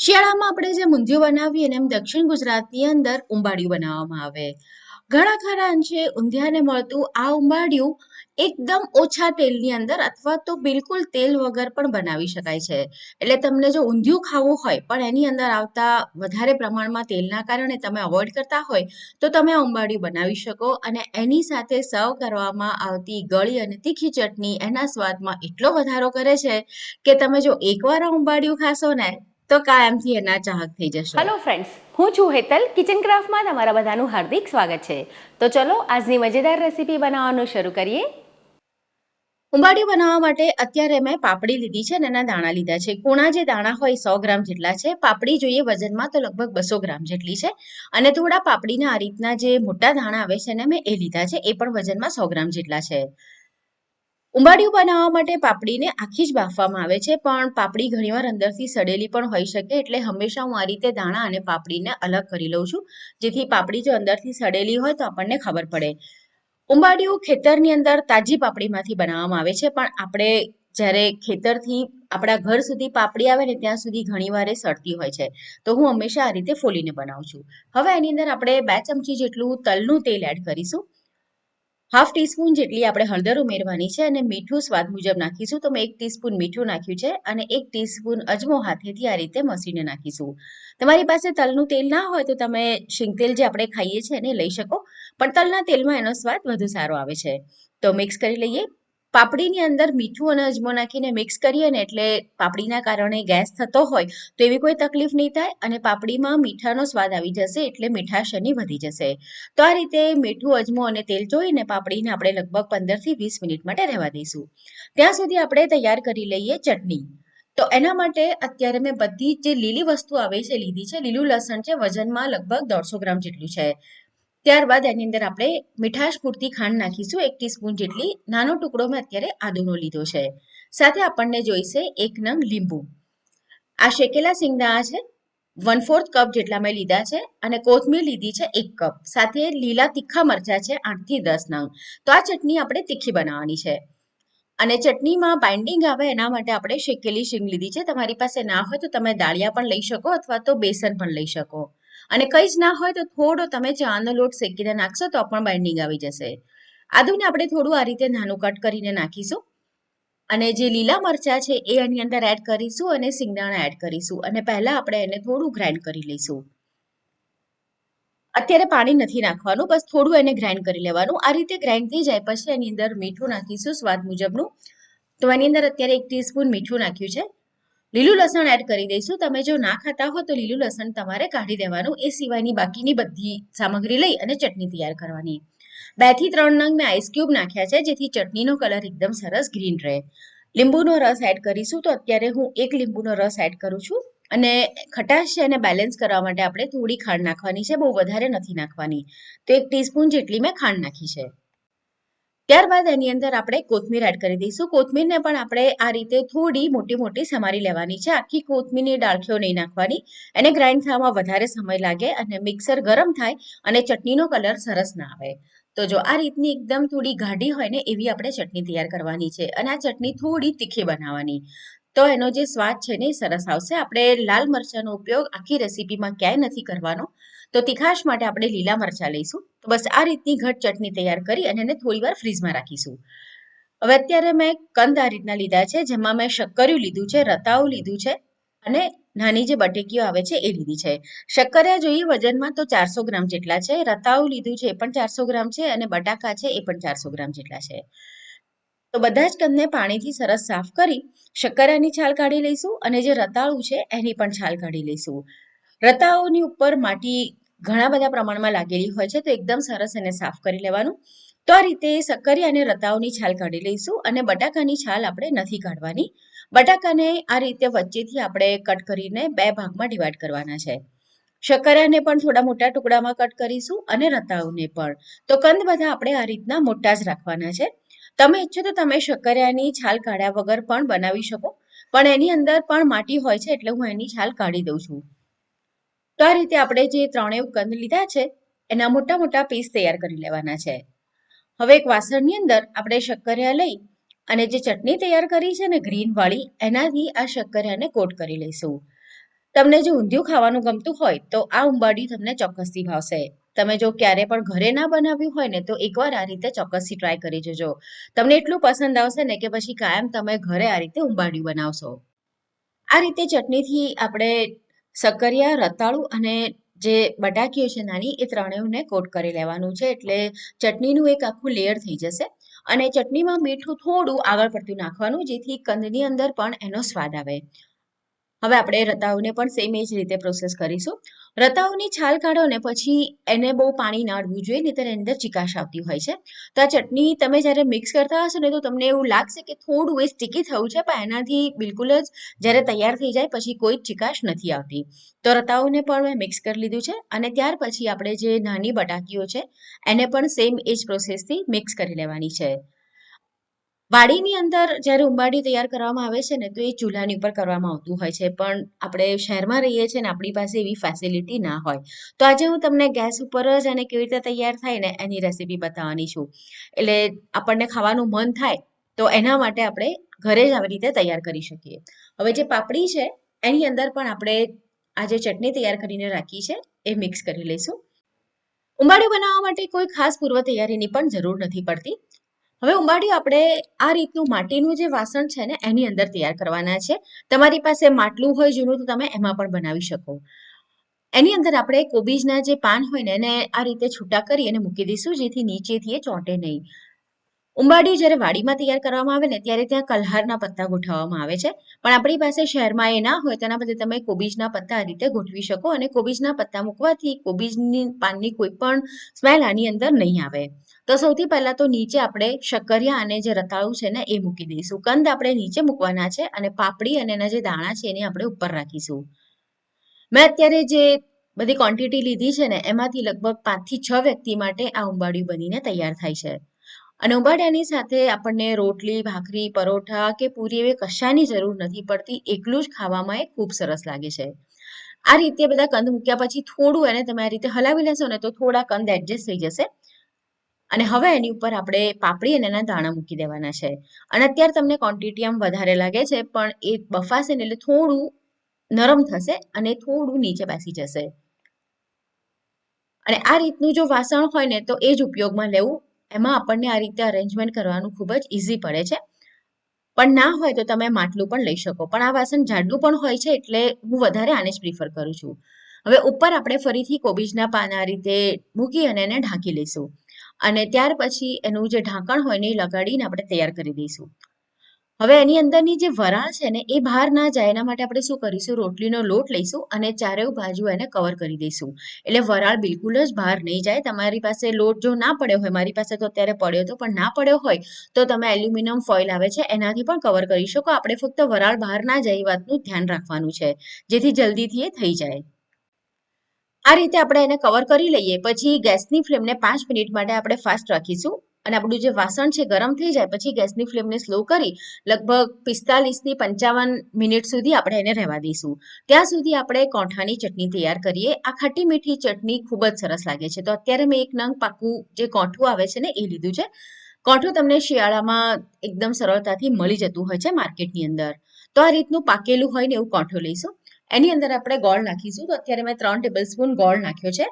શિયાળામાં આપણે જે ઊંધિયું બનાવીએ ને એમ દક્ષિણ ગુજરાતની અંદર ઉંબાડિયું બનાવવામાં આવે. ઘણા ખરા અંશે ઊંધિયાને મળતું આ ઉંબાડિયું એકદમ ઓછા તેલની અંદર અથવા તો બિલકુલ તેલ વગર પણ બનાવી શકાય છે. એટલે તમને જો ઊંધિયું ખાવું હોય પણ એની અંદર આવતા વધારે પ્રમાણમાં તેલના કારણે તમે અવોઇડ કરતા હોય તો તમે ઉંબાડિયું બનાવી શકો અને એની સાથે સર્વ કરવામાં આવતી ગળી અને તીખી ચટણી એના સ્વાદમાં એટલો વધારો કરે છે કે તમે જો એકવાર આ ઉંબાડિયું ખાશો ને તો કાયમથી એના ચાહક થઈ જશો. હેલો ફ્રેન્ડ્સ હું છું હેતલ. કિચન ક્રાફ્ટમાં તમારા બધાનું હાર્દિક સ્વાગત છે. તો ચલો આજની મજેદાર રેસીપી બનાવવાનું શરૂ કરીએ. ઉંબાડિયું બનાવવા માટે અત્યારે મેં પાપડી લીધી છે અને એના દાણા લીધા છે. કુણા જે દાણા હોય સો ગ્રામ જેટલા છે. પાપડી જોઈએ વજનમાં તો લગભગ બસો ગ્રામ જેટલી છે. અને થોડા પાપડીના આ રીતના જે મોટા દાણા આવે છે ને મેં એ લીધા છે. એ પણ વજનમાં સો ગ્રામ જેટલા છે. ઉંબાડિયું બનાવવા માટે પાપડીને આખી જ બાફવામાં આવે છે, પણ પાપડી ઘણીવાર અંદરથી સડેલી પણ હોઈ શકે, એટલે હંમેશા હું આ રીતે દાણા અને પાપડીને અલગ કરી લઉં છું. જેથી પાપડી જો અંદરથી સડેલી હોય તો આપણને ખબર પડે. ઉંબાડિયું ખેતરની અંદર તાજી પાપડીમાંથી બનાવવામાં આવે છે, પણ આપણે જ્યારે ખેતરથી આપણા ઘર સુધી પાપડી આવે ને ત્યાં સુધી ઘણીવાર સડતી હોય છે. તો હું હંમેશા આ રીતે ફોલીને બનાવું છું. હવે એની અંદર આપણે બે ચમચી જેટલું તલનું તેલ એડ કરીશું. હાફ ટીસ્પૂન જેટલી આપણે હળદર ઉમેરવાની છે અને મીઠું સ્વાદ મુજબ નાખીશું. તો મેં એક ટીસ્પૂન મીઠું નાખ્યું છે અને એક ટીસ્પૂન અજમો હાથેથી આ રીતે મસીને નાખીશું. તમારી પાસે તલનું તેલ ના હોય તો તમે શીંગતેલ જે આપણે ખાઈએ છીએ એને લઈ શકો, પણ તલના તેલમાં એનો સ્વાદ વધુ સારો આવે છે. તો મિક્સ કરી લઈએ. પાપડીની અંદર મીઠું અને અજમો નાખીને મિક્સ કરીએ ને એટલે પાપડીના કારણે ગેસ થતો હોય, તો એવી કોઈ તકલીફ નહીં થાય અને પાપડીમાં મીઠાનો સ્વાદ આવી જશે એટલે મીઠાશ એની વધી જશે. તો આ રીતે મીઠું, અજમો અને તેલ જોઈને પાપડીને આપણે લગભગ પંદરથી વીસ મિનિટ માટે રહેવા દઈશું. ત્યાં સુધી આપણે તૈયાર કરી લઈએ ચટણી. તો એના માટે અત્યારે મેં બધી જે લીલી વસ્તુ આવે છે, લીધી છે, લીલું લસણ છે, વજનમાં લગભગ દોઢસો ગ્રામ જેટલું છે. ત્યારબાદ એની અંદર આપણે મીઠાશ પૂરતી ખાંડ નાખીશું એક ટીસ્પૂન જેટલી. નાનો ટુકડો મેં અત્યારે આદુનો લીધો છે. સાથે આપણને જોઈશે એક નંગ લીંબુ. આ શેકેલા સિંગદાણા છે. વન ફોર્થ કપ જેટલા મેં લીધા છે અને કોથમીર લીધી છે એક કપ સાથે લીલા તીખા મરચા છે આઠથી દસ નંગ. તો આ ચટણી આપણે તીખી બનાવવાની છે. અને ચટણીમાં બાઇન્ડિંગ આવે એના માટે આપણે શેકેલી શીંગ લીધી છે. તમારી પાસે ના હોય તો તમે દાળિયા પણ લઈ શકો અથવા તો બેસન પણ લઈ શકો. અને કંઈ જ ના હોય તો થોડો તમે ચાનો લોટ શેકીને નાખશો તો પણ બાઇન્ડિંગ આવી જશે. આદુને આપણે થોડું આ રીતે નાનું કટ કરીને નાખીશું. અને જે લીલા મરચાં છે એ એની અંદર એડ કરીશું અને સિંગદાણા એડ કરીશું. અને પહેલાં આપણે એને થોડું ગ્રાઇન્ડ કરી લઈશું. અત્યારે પાણી નથી નાખવાનું, બસ થોડું એને ગ્રાઇન્ડ કરી લેવાનું. આ રીતે ગ્રાઇન્ડ થઈ જાય પછી એની અંદર મીઠું નાખીશું, સ્વાદ મુજબનું. તો એની અંદર અત્યારે એક ટીસ્પૂન મીઠું નાખ્યું છે. લીલું લસણ એડ કરી દઈશું. તમે જો ના ખાતા હો તો લીલું લસણ તમારે કાઢી દેવાનું. એ સિવાયની બાકીની બધી સામગ્રી લઈ અને ચટણી તૈયાર કરવાની. બેથી ત્રણ નંગ મેં આઈસ ક્યુબ નાખ્યા છે, જેથી ચટણીનો કલર એકદમ સરસ ગ્રીન રહે. લીંબુનો રસ એડ કરીશું તો અત્યારે હું એક લીંબુનો રસ એડ કરું છું. અને ખટાશ છે એને બેલેન્સ કરવા માટે આપણે થોડી ખાંડ નાખવાની છે, બહુ વધારે નથી નાખવાની. તો એક ટીસ્પૂન જેટલી મેં ખાંડ નાખી છે. ત્યારબાદ એની અંદર આપણે કોથમીર એડ કરી દઈશું. કોથમીરને પણ આપણે આ રીતે થોડી મોટી મોટી સમારી લેવાની છે. આખી કોથમીરની ડાળખીઓ નહીં નાખવાની. એને ગ્રાઇન્ડ થવામાં વધારે સમય લાગે અને મિક્સર ગરમ થાય અને ચટણીનો કલર સરસ ના આવે. તો જો આ રીતની એકદમ થોડી ગાઢી હોય ને એવી આપણે ચટણી તૈયાર કરવાની છે. અને આ ચટણી થોડી તીખી બનાવવાની. તો એનો જે સ્વાદ છે ને સરસ આવશે. આપણે લાલ મરચાંનો ઉપયોગ આખી રેસીપીમાં ક્યાંય નથી કરવાનો. તો તીખાશ માટે આપણે લીલા મરચાં લઈશું. તો બસ આ રીતની ઘટ ચટણી તૈયાર કરી અને એને થોડી વાર ફ્રીઝમાં રાખીશું. હવે અત્યારે મેં કંદ આ રીતના લીધા છે, જેમાં મેં શક્કર્યું લીધું છે, રતાળું લીધું છે અને નાની જે બટેકીઓ આવે છે એ લીધી છે. શક્કરિયા જોઈએ વજનમાં તો ચારસો ગ્રામ જેટલા છે, રતાળું લીધું છે એ પણ ચારસો ગ્રામ છે અને બટાકા છે એ પણ ચારસો ગ્રામ જેટલા છે. તો બધા જ કંદને પાણીથી સરસ સાફ કરી શક્કરિયાની છાલ કાઢી લઈશું અને જે રતાળું છે એની પણ છાલ કાઢી લઈશું. રતાઓની ઉપર માટી ઘણા બધા પ્રમાણમાં લાગેલી હોય છે, તો એકદમ સરસ એને સાફ કરી લેવાનું. તો આ રીતે સક્કરી અને રતાઓની છાલ કાઢી લઈશું અને બટાકાની છાલ આપણે નથી કાઢવાની. બટાકાને આ રીતે વચ્ચેથી આપણે કટ કરીને બે ભાગમાં ડિવાઈડ કરવાના છે. શક્કરિયાને પણ થોડા મોટા ટુકડામાં કટ કરીશું અને રતાઓને પણ. તો કંદ બધા આપણે આ રીતના મોટા જ રાખવાના છે. તમે ઈચ્છો તો તમે શક્કરિયાની છાલ કાઢ્યા વગર પણ બનાવી શકો. પણ એની અંદર પણ માટી હોય છે એટલે હું એની છાલ કાઢી દઉં છું. તો આ રીતે આપણે જે ત્રણેય કંદ લીધા છે, એના મોટા મોટા પીસ તૈયાર કરી લેવાના છે. હવે એક વાસણની અંદર આપણે શક્કરિયા લઈ અને જે ચટણી તૈયાર કરી છે ને ગ્રીન વાળી, એનાથી આ શક્કરિયાને કોટ કરી લઈશું. તમને જો ઊંધિયું ખાવાનું ગમતું હોય, તો આ ઉંબાડી તમને ચોક્કસથી ભાવશે. તમે જો ક્યારે પણ ઘરે ના બનાવ્યું હોય ને, તો એકવાર આ રીતે ચોક્કસથી ટ્રાય કરી જોજો. તમને એટલું પસંદ આવશે ને કે પછી કાયમ તમે ઘરે આ રીતે ઉંબાડિયું બનાવશો. આ રીતે ચટણીથી આપણે સક્કરિયા રતાળુ અને જે બટાકીઓ છે નાની, એ ત્રણેયને કોટ કરી લેવાનું છે. એટલે ચટણીનું એક આખું લેયર થઈ જશે અને ચટણીમાં મીઠું થોડું આગળ પડતું નાખવાનું, જેથી કંદની અંદર પણ એનો સ્વાદ આવે. હવે આપણે રતાવને પણ સેમ એ જ રીતે પ્રોસેસ કરીશું. રતાવની છાલ કાઢો ને પછી એને બહુ પાણી ના અડવું જોઈએ, નહીંતર તેની અંદર ચિકાશ આવતી હોય છે. તો આ ચટણી તમે જ્યારે મિક્સ કરતા હશો ને, તો તમને એવું લાગશે કે થોડું એ સ્ટીકી થયું છે, પણ એનાથી બિલકુલ જ જ્યારે તૈયાર થઈ જાય, પછી કોઈ જ ચિકાશ નથી આવતી. તો રતાવને પણ મેં મિક્સ કરી લીધું છે, અને ત્યાર પછી આપણે જે નાની બટાકીઓ છે, એને પણ સેમ એ જ પ્રોસેસથી મિક્સ કરી લેવાની છે. વાડીની અંદર જ્યારે ઉંબાડી તૈયાર કરવામાં આવે છે ને, તો એ ચૂલાની ઉપર કરવામાં આવતું હોય છે. પણ આપણે શહેરમાં રહીએ છીએ ને, આપણી પાસે એવી ફેસિલિટી ના હોય. તો આજે હું તમને ગેસ ઉપર જ અને કેવી રીતે તૈયાર થાય ને, એની રેસીપી બતાવવાની છું. એટલે આપણને ખાવાનું મન થાય, તો એના માટે આપણે ઘરે જ આવી રીતે તૈયાર કરી શકીએ. હવે જે પાપડી છે, એની અંદર પણ આપણે આ જે ચટણી તૈયાર કરીને રાખી છે, એ મિક્સ કરી લઈશું. ઉંબાડી બનાવવા માટે કોઈ ખાસ પૂર્વ તૈયારીની પણ જરૂર નથી પડતી. હવે ઉંબાડિયું આપણે આ રીતનું માટીનું જે વાસણ છે ને, એની અંદર તૈયાર કરવાના છે. તમારી પાસે માટલું હોય, જૂનું, તો તમે એમાં પણ બનાવી શકો. એની અંદર આપણે કોબીજના જે પાન હોય ને, એને આ રીતે છૂટા કરી અને મૂકી દઈશું, જેથી નીચેથી એ ચોંટે નહીં. ઉંબાડિયું જ્યારે વાડીમાં તૈયાર કરવામાં આવે ને, ત્યારે ત્યાં કલહારના પત્તા ગોઠવવામાં આવે છે. પણ આપણી પાસે શહેરમાં એ ના હોય, તેના બદલે તમે કોબીજના પત્તા આ રીતે ગોઠવી શકો અને કોબીજના પત્તા મૂકવાથી કોબીજની પાનની કોઈ પણ સ્મેલ આની અંદર નહીં આવે. તો સૌથી પહેલા તો નીચે આપણે શક્કરિયા અને જે રતાળું છે ને, એ મૂકી દઈશું. કંદ આપણે નીચે મૂકવાના છે અને પાપડી અને એના જે દાણા છે એને આપણે ઉપર રાખીશું. મેં અત્યારે જે બધી ક્વોન્ટિટી લીધી છે ને, એમાંથી લગભગ પાંચથી છ વ્યક્તિ માટે આ ઉંબાડિયું બનીને તૈયાર થાય છે. અને ઉંબાડિયાની સાથે આપણને રોટલી, ભાખરી, પરોઠા કે પૂરી એવી કશાની જરૂર નથી પડતી, એકલું જ ખાવામાં એ ખૂબ સરસ લાગે છે. આ રીતે બધા કંદ મૂક્યા પછી થોડું એને તમે આ રીતે હલાવી લેશો ને તો થોડા કંદ એડજસ્ટ થઈ જશે. અને હવે એની ઉપર આપણે પાપડી અને એના દાણા મૂકી દેવાના છે. અને અત્યારે તમને ક્વોન્ટિટી આમ વધારે લાગે છે, પણ એ બફાશે ને એટલે થોડું નરમ થશે અને થોડું નીચે બેસી જશે. અને આ રીતનું જો વાસણ હોય ને તો એ જ ઉપયોગમાં લેવું. એમાં આપણને આ રીતે અરેન્જમેન્ટ કરવાનું ખૂબ જ ઇઝી પડે છે. પણ ના હોય તો તમે માટલું પણ લઈ શકો. પણ આ વાસણ જાડું પણ હોય છે એટલે હું વધારે આને જ પ્રિફર કરું છું. હવે ઉપર આપણે ફરીથી કોબીજના પાન આ રીતે મૂકી અને એને ઢાંકી લઈશું. અને ત્યાર પછી એનું જે ઢાંકણ હોય ને એ લગાડીને આપણે તૈયાર કરી દઈશું. હવે એની અંદરની જે વરાળ છે ને, એ બહાર ના જાય, એના માટે આપણે શું કરીશું? રોટલીનો લોટ લઈશું અને ચારે બાજુ એને કવર કરી દઈશું. એટલે વરાળ બિલકુલ જ બહાર નહીં જાય. તમારી પાસે લોટ જો ના પડ્યો હોય, મારી પાસે તો અત્યારે પડ્યો હતો પણ ના પડ્યો હોય, તો તમે એલ્યુમિનિયમ ફોઇલ આવે છે, એનાથી પણ કવર કરી શકો. આપણે ફક્ત વરાળ બહાર ના જાય એ વાતનું ધ્યાન રાખવાનું છે, જેથી જલ્દીથી એ થઈ જાય. આ રીતે આપણે એને કવર કરી લઈએ. પછી ગેસની ફ્લેમને પાંચ મિનિટ માટે આપણે ફાસ્ટ રાખીશું. અને આપણું જે વાસણ છે, ગરમ થઈ જાય, પછી ગેસની ફ્લેમને સ્લો કરી લગભગ પિસ્તાલીસથી પંચાવન મિનિટ સુધી આપણે એને રહેવા દઈશું. ત્યાં સુધી આપણે કોંઠાની ચટણી તૈયાર કરીએ. આ ખાટી મીઠી ચટણી ખૂબ જ સરસ લાગે છે. તો અત્યારે મેં એક નંગ પાકું જે કોઠું આવે છે ને, એ લીધું છે. કોઠું તમને શિયાળામાં એકદમ સરળતાથી મળી જતું હોય છે માર્કેટની અંદર. તો આ રીતનું પાકેલું હોય ને એવું કોંઠું લઈશું. એની અંદર આપણે ગોળ નાખીશું. તો અત્યારે મેં ત્રણ ટેબલ સ્પૂન ગોળ નાખ્યો છે.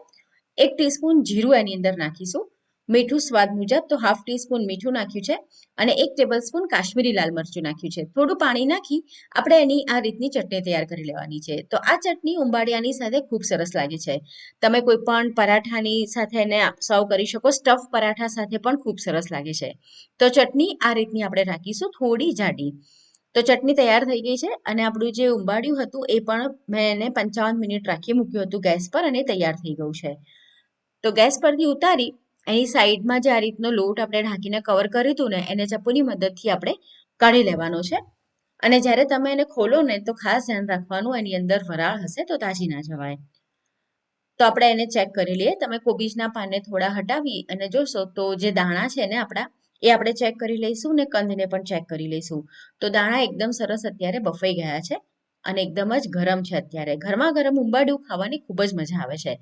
એક ટીસ્પૂન જીરું એની અંદર નાખીશું. મીઠું સ્વાદ મુજબ તો હાફ ટીસ્પૂન મીઠું નાખ્યું છે અને એક ટેબલ સ્પૂન કાશ્મીરી લાલ મરચું નાખ્યું છે. થોડું પાણી નાખી આપણે એની આ રીતની ચટણી તૈયાર કરી લેવાની છે. તો આ ચટણી ઉંબાડિયાની સાથે ખૂબ સરસ લાગે છે. તમે કોઈ પણ પરાઠાની સાથે એને સર્વ કરી શકો. સ્ટફ પરાઠા સાથે પણ ખૂબ સરસ લાગે છે. તો ચટણી આ રીતની આપણે રાખીશું થોડી જાડી. તો ચટણી તૈયાર થઈ ગઈ છે અને આપણું જે ઉંબાડિયું હતું એ પણ મેં એને પંચાવન મિનિટ રાખી મૂક્યું હતું ગેસ પર અને તૈયાર થઈ ગયું છે. તો ગેસ પરથી ઉતારી એની સાઈડમાં જે આ રીતનો લોટ આપણે ઢાંકીને કવર કર્યું હતું ને, એને ચપ્પુની મદદથી આપણે કાઢી લેવાનો છે. અને જ્યારે તમે એને ખોલો ને, તો ખાસ ધ્યાન રાખવાનું એની અંદર વરાળ હશે તો તાજી ના જવાય. તો આપણે એને ચેક કરી લઈએ. તમે કોબીજના પાનને થોડા હટાવી અને જોશો તો જે દાણા છે ને આપણા, એ આપણે ચેક કરી લઈશું ને કંદને પણ ચેક કરી લઈશું. તો દાણા એકદમ સરસ અત્યારે બફાઈ ગયા છે અને એકદમ જ ગરમ છે અત્યારે. ઘરમાં ગરમ ઉંબાડિયું ખાવાની ખૂબ જ મજા આવે છે.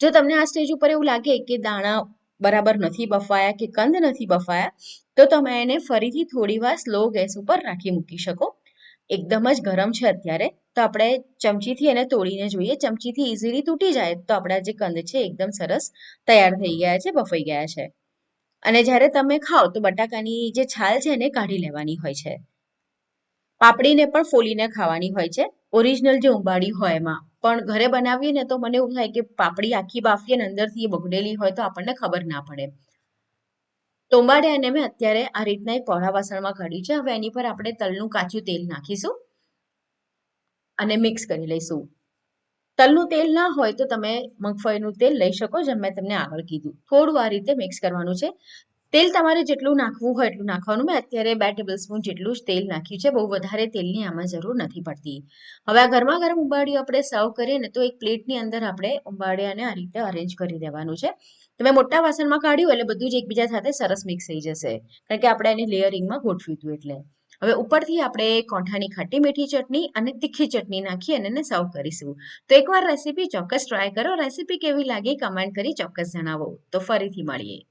જો તમને આ સ્ટેજ ઉપર એવું લાગે કે દાણા બરાબર નથી બફાયા કે કંદ નથી બફાયા, તો તમે એને ફરીથી થોડી વાર સ્લો ગેસ ઉપર રાખી મૂકી શકો. એકદમ જ ગરમ છે અત્યારે. તો આપણે ચમચીથી એને તોડીને જોઈએ. ચમચીથી ઇઝીલી તૂટી જાય. તો આપણા જે કંદ છે એકદમ સરસ તૈયાર થઈ ગયા છે, બફાઈ ગયા છે. અને જ્યારે તમે ખાઓ તો બટાકાની જે છાલ છે એને કાઢી લેવાની હોય છે. પાપડીને પણ ફોલીને ખાવાની હોય છે. ઓરિજિનલ જે ઉંબાડી હોય એમાં. પણ ઘરે બનાવીએ ને તો મને એવું થાય કે પાપડી આખી બાફીએ ને અંદરથી એ બગડેલી હોય તો આપણને ખબર ના પડે. તોંબાડે અને મેં અત્યારે આ રીતના એક પહોળા વાસણમાં કાઢ્યું છે. હવે એની પર આપણે તલનું કાચું તેલ નાખીશું અને મિક્સ કરી લઈશું. તલનું તેલ ના હોય તો તમે મગફળીનું તેલ લઈ શકો, જેમ મેં તમને આગળ કીધું. થોડું આ રીતે મિક્સ કરવાનું છે. તેલ તમારે જેટલું નાખવું હોય એટલું નાખવાનું. મેં અત્યારે બે ટેબલ સ્પૂન જેટલું જ તેલ નાખ્યું છે. બહુ વધારે તેલની આમાં જરૂર નથી પડતી. હવે આ ગરમા ગરમ ઉંબાડિયું આપણે સર્વ કરીએ ને તો એક પ્લેટની અંદર આપણે ઉંબાડિયાને આ રીતે અરેન્જ કરી દેવાનું છે. તમે મોટા વાસણમાં કાઢ્યું એટલે બધું જ એકબીજા સાથે સરસ મિક્સ થઈ જશે. કારણ કે આપણે એને લેયરિંગમાં ગોઠવ્યું હતું એટલે. હવે ઉપરથી આપણે કોઠાની ખાટી મીઠી ચટણી અને તીખી ચટણી નાખી અને એને સર્વ કરીશું. તો એકવાર રેસીપી ચોક્કસ ટ્રાય કરો. રેસીપી કેવી લાગી? કમેન્ટ કરી ચોક્કસ જણાવો. તો ફરીથી મળીએ.